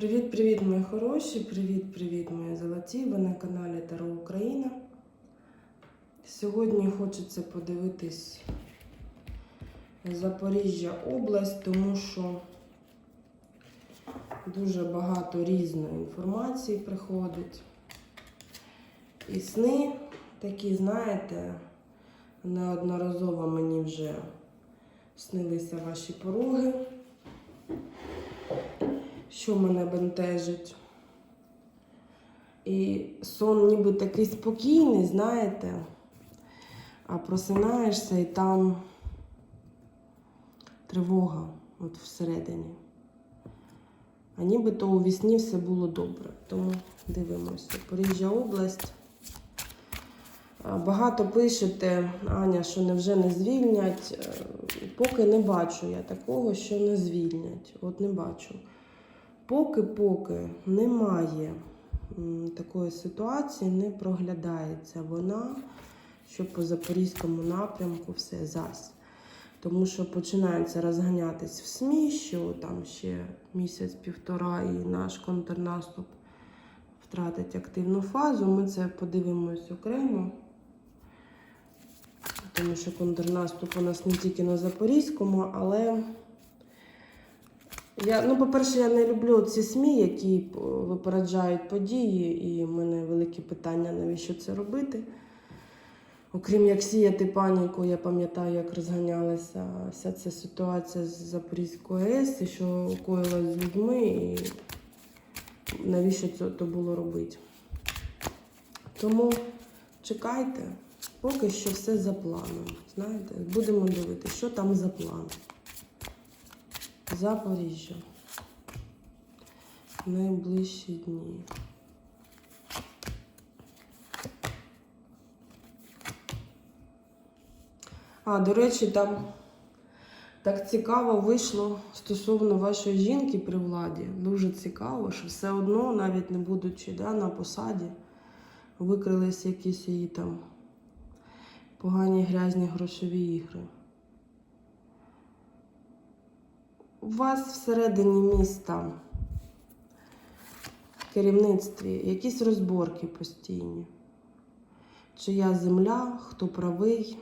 Привіт-привіт, мої хороші! Привіт-привіт, мої золоті! Ви на каналі Таро Україна. Сьогодні хочеться подивитись Запоріжжя область, тому що дуже багато різної інформації приходить. І сни такі, знаєте, неодноразово мені вже снилися ваші пороги що мене бентежить. І сон ніби такий спокійний, знаєте, а просинаєшся і там тривога от всередині. А нібито у вісні все було добре. Тому дивимося. Поріжжя область. Багато пишете, Аня, що невже не звільнять. Е, Поки не бачу я такого, що не звільнять. От не бачу. Поки-поки немає такої ситуації, не проглядається вона, що по запорізькому напрямку все зась. Тому що починається розганятись в СМІ, що там ще місяць-півтора і наш контрнаступ втратить активну фазу. Ми це подивимось окремо. Тому що контрнаступ у нас не тільки на Запорізькому, але я, ну, по-перше, я не люблю ці СМІ, які е, випереджають події, і в мене великі питання, навіщо це робити. Окрім як сіяти паніку, я пам'ятаю, як розганялася вся ця ситуація з Запорізькою АЕС, і що коїлось з людьми, і навіщо це то було робити. Тому чекайте, поки що все за планом. Знаєте, будемо дивитися, що там за план. Запоріжжя. Найближчі дні. А, до речі, там так цікаво вийшло стосовно вашої жінки при владі. Дуже цікаво, що все одно, навіть не будучи да, на посаді, викрились якісь її там погані грязні грошові ігри. У вас всередині міста в керівництві якісь розборки постійні. Чия земля, хто правий,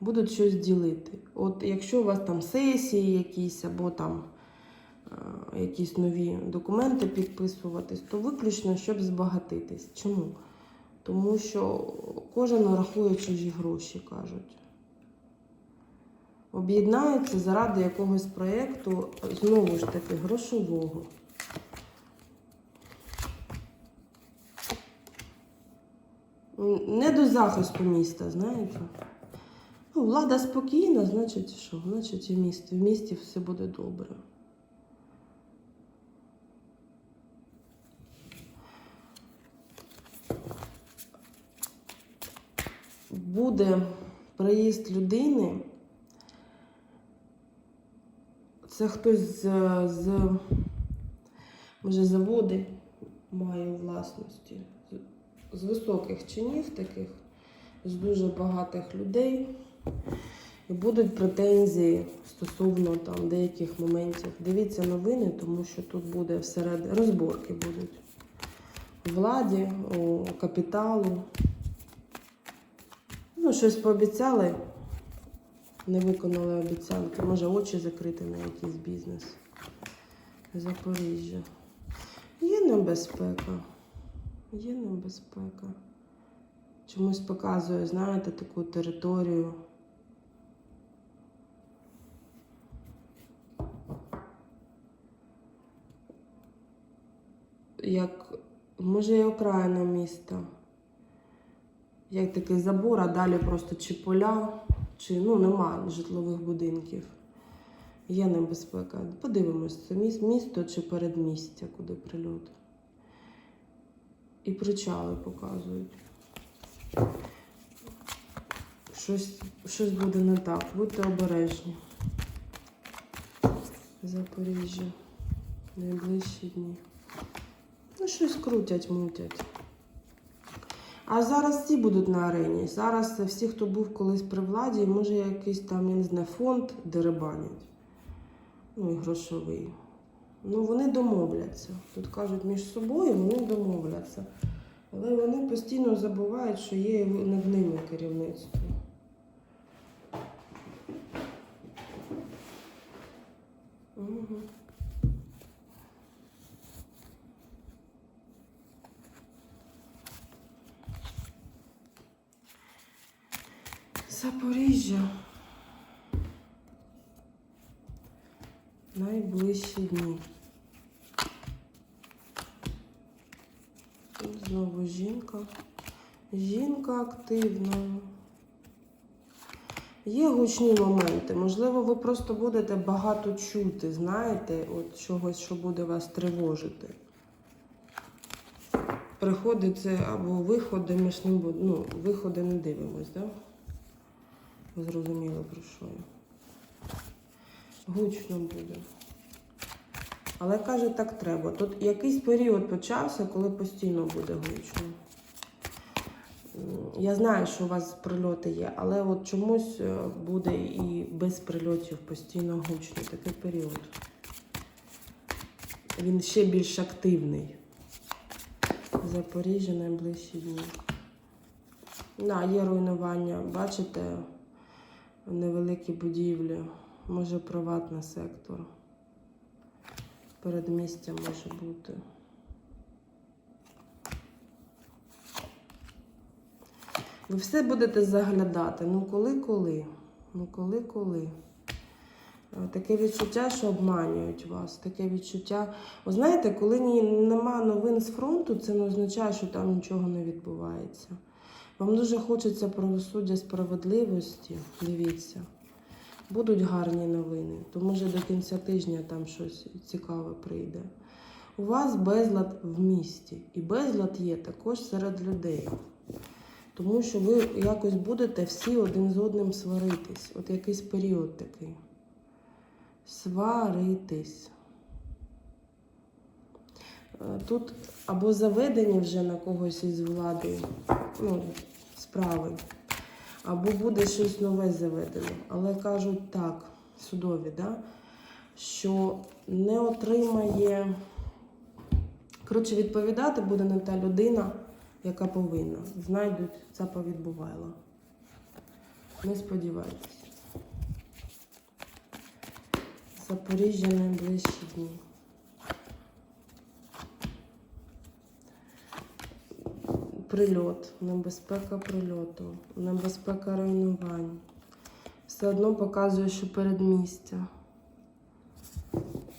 будуть щось ділити. От якщо у вас там сесії якісь або там е, якісь нові документи підписуватись, то виключно, щоб збагатитись. Чому? Тому що кожен рахує чужі гроші, кажуть об'єднаються заради якогось проєкту, знову ж таки, грошового. Не до захисту міста, знаєте. Ну, влада спокійна, значить що? Значить, і в місті. В місті все буде добре. Буде приїзд людини. Це хтось з, з може, заводи має у власності, з, високих чинів таких, з дуже багатих людей. І будуть претензії стосовно там деяких моментів. Дивіться новини, тому що тут буде всередині розборки будуть у владі, у капіталу. Ну, щось пообіцяли не виконали обіцянки. Може очі закрити на якийсь бізнес. Запоріжжя. Є небезпека. Є небезпека. Чомусь показує, знаєте, таку територію. Як, може, і окраїна міста. Як такий забор, а далі просто чи поля чи ну, немає житлових будинків. Є небезпека. Подивимось, це місто чи передмістя, куди прильот. І причали показують. Щось, щось буде не так. Будьте обережні. Запоріжжя. Найближчі дні. Ну, щось крутять, мутять. А зараз всі будуть на арені. Зараз всі, хто був колись при владі, може якийсь там, я не знаю, фонд деребанять. Ну і грошовий. Ну, вони домовляться. Тут кажуть між собою, вони домовляться. Але вони постійно забувають, що є над ними керівництво. Угу. Запоріжжя. Найближчі дні. Тут знову жінка. Жінка активна. Є гучні моменти. Можливо, ви просто будете багато чути, знаєте, от чогось, що буде вас тривожити. Приходи це або виходи, ми ж не ну, виходи не дивимось, так? Да? Зрозуміло, про що я. Гучно буде. Але каже, так треба. Тут якийсь період почався, коли постійно буде гучно. Я знаю, що у вас прильоти є, але от чомусь е, буде і без прильотів постійно гучно. Такий період. Він ще більш активний. Запоріжжя найближчі дні. Да, є руйнування. Бачите, невеликі будівлі, може приватний сектор. Передмістя може бути. Ви все будете заглядати. Ну коли-коли? Ну коли-коли? Е, Таке відчуття, що обманюють вас. Таке відчуття. Ви знаєте, коли нема новин з фронту, це не означає, що там нічого не відбувається. Вам дуже хочеться правосуддя справедливості. Дивіться. Будуть гарні новини, то може до кінця тижня там щось цікаве прийде. У вас безлад в місті, і безлад є також серед людей. Тому що ви якось будете всі один з одним сваритись. От якийсь період такий. Сваритись. Е, Тут або заведені вже на когось із влади ну, справи, або буде щось нове заведено. Але кажуть так, судові, да? що не отримає. Коротше, відповідати буде не та людина, яка повинна. Знайдуть заповідь бувайла. Не сподівайтесь. Запоріжжя найближчі дні. Прильот, небезпека прильоту, небезпека руйнувань. Все одно показує, що передмістя.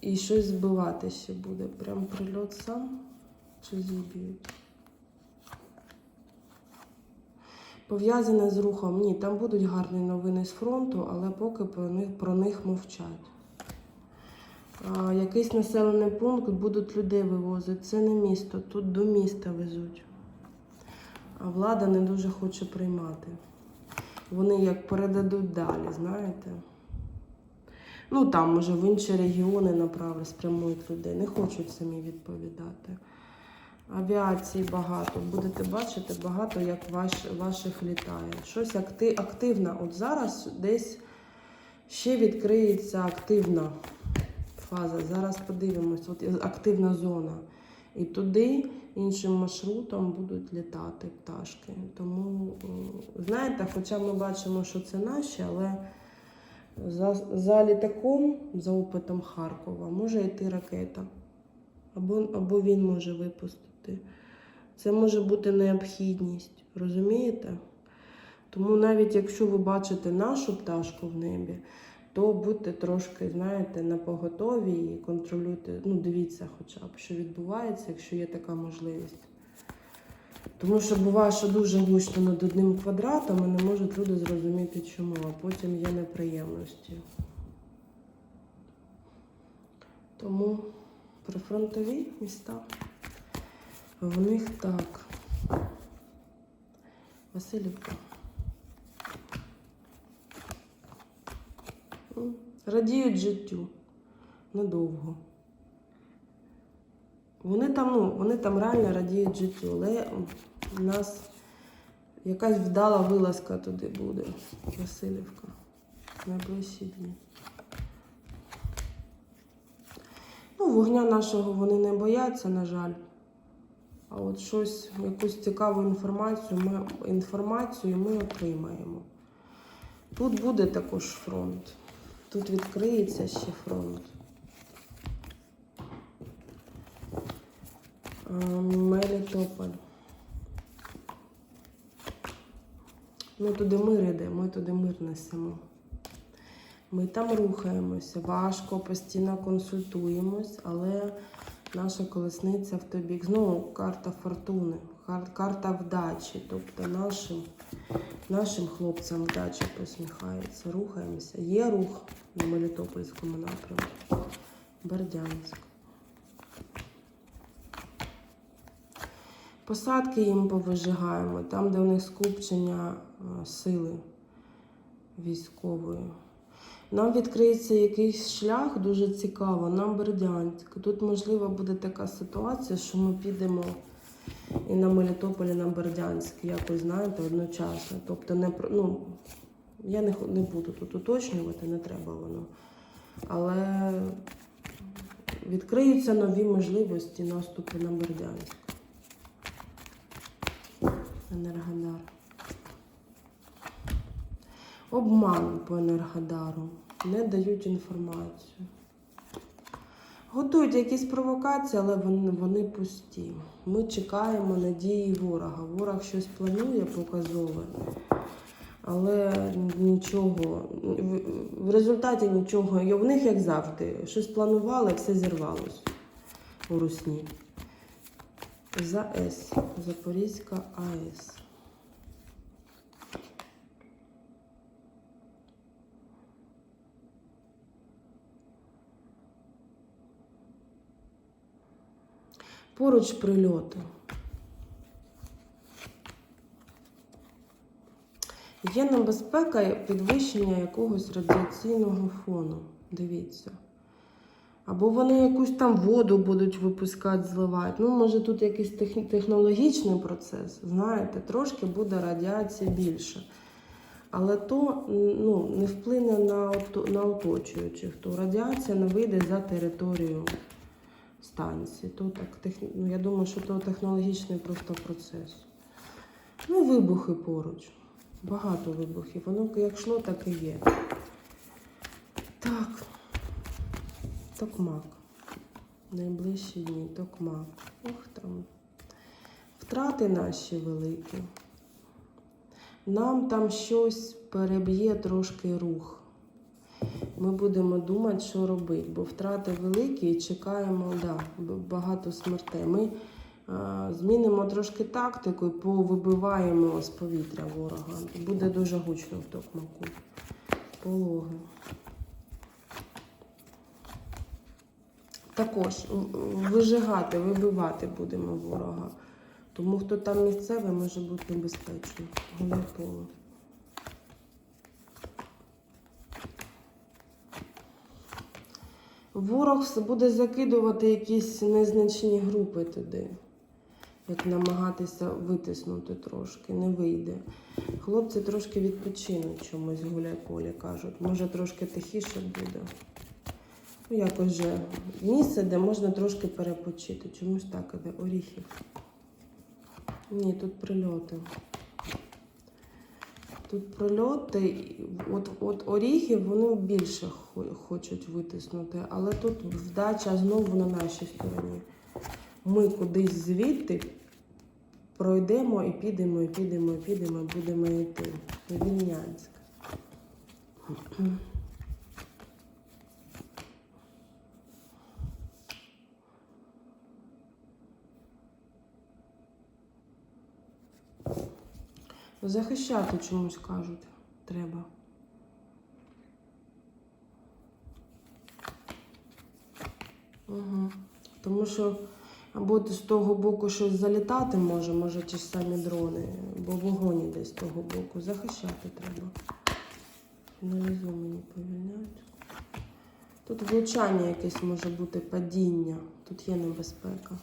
І щось збивати ще буде. Прям прильот сам чи зіб'ють. Пов'язане з рухом. Ні, там будуть гарні новини з фронту, але поки про них, про них мовчать. А, якийсь населений пункт будуть людей вивозити. Це не місто, тут до міста везуть. А влада не дуже хоче приймати. Вони як передадуть далі, знаєте. Ну там, може, в інші регіони направлять, спрямують людей. Не хочуть самі відповідати. Авіації багато. Будете бачити багато, як ваш, ваших літає. Щось акти, активне. От зараз десь ще відкриється активна фаза. Зараз подивимось, от активна зона. І туди іншим маршрутом будуть літати пташки. Тому, знаєте, хоча ми бачимо, що це наші, але за, за літаком, за опитом Харкова, може йти ракета. Або, або він може випустити. Це може бути необхідність, розумієте? Тому навіть якщо ви бачите нашу пташку в небі, то будьте трошки, знаєте, на поготові і контролюйте. Ну, дивіться хоча б, що відбувається, якщо є така можливість. Тому що буває, що дуже гучно над одним квадратом і не можуть люди зрозуміти, чому, а потім є неприємності. Тому прифронтові міста в них так. Васильівка. Радіють життю надовго. Вони там, ну, вони там реально радіють життю, але у нас якась вдала вилазка туди буде. Васильівка. Найближчі дні. Ну, вогня нашого вони не бояться, на жаль. А от щось, якусь цікаву інформацію ми, інформацію ми отримаємо. Тут буде також фронт. Тут відкриється ще фронт. Мелітополь. Ми туди мир йдемо, ми туди мир несемо. Ми там рухаємося, важко, постійно консультуємось, але наша колесниця в той бік. Знову карта фортуни, карта вдачі. Тобто нашим, нашим хлопцям вдача посміхається. Рухаємося. Є рух на Мелітопольському напрямку. Бердянськ. Посадки їм повижигаємо, там, де у них скупчення е, сили військової. Нам відкриється якийсь шлях дуже цікаво, нам Бердянськ. Тут, можливо, буде така ситуація, що ми підемо і на Мелітополь, і на Бердянськ, якось, знаєте, одночасно. Тобто, не, ну, я не, не буду тут уточнювати, не треба воно. Але відкриються нові можливості наступу на Бердянськ. Енергодар. Обман по Енергодару. Не дають інформацію. Готують якісь провокації, але вони, вони пусті. Ми чекаємо надії ворога. Ворог щось планує показове, але нічого. В, результаті нічого. І в них, як завжди, щось планували, все зірвалось у Русні. ЗАЕС. Запорізька АЕС. Поруч прильоти. Є небезпека підвищення якогось радіаційного фону. Дивіться. Або вони якусь там воду будуть випускати, зливати. Ну, може, тут якийсь тех- технологічний процес, знаєте, трошки буде радіації більше. Але то ну, не вплине на, на оточуючих. То радіація не вийде за територію станції. То так, тех... ну, я думаю, що то технологічний просто процес. Ну, вибухи поруч. Багато вибухів. Воно як йшло, так і є. Так. Токмак. Найближчі дні Токмак. Ох там. Втрати наші великі. Нам там щось переб'є трошки рух. Ми будемо думати, що робити, бо втрати великі і чекаємо да, багато смертей. Ми а, змінимо трошки тактику і повибиваємо з повітря ворога. Буде дуже гучно в Токмаку. Пологи. Також вижигати, вибивати будемо ворога. Тому хто там місцевий може бути небезпечним. Гуляй-поле. Ворог буде закидувати якісь незначні групи туди. Як намагатися витиснути трошки, не вийде. Хлопці трошки відпочинуть чомусь гуляй полі, кажуть. Може трошки тихіше буде. Ну, якось же місце, де можна трошки перепочити. Чомусь так іде. Оріхів. Ні, тут прильоти. Тут прольоти, от, от оріхів вони більше хочуть витиснути, але тут вдача знову на нашій стороні. Ми кудись звідти пройдемо і підемо, і підемо, і підемо, і будемо йти. Вільнянськ. Захищати чомусь кажуть, треба. Угу. Тому що або з того боку щось залітати може, може ті ж самі дрони, бо вогонь іде з того боку. Захищати треба. Фіналізу мені повільняють. Тут влучання якесь може бути падіння. Тут є небезпека.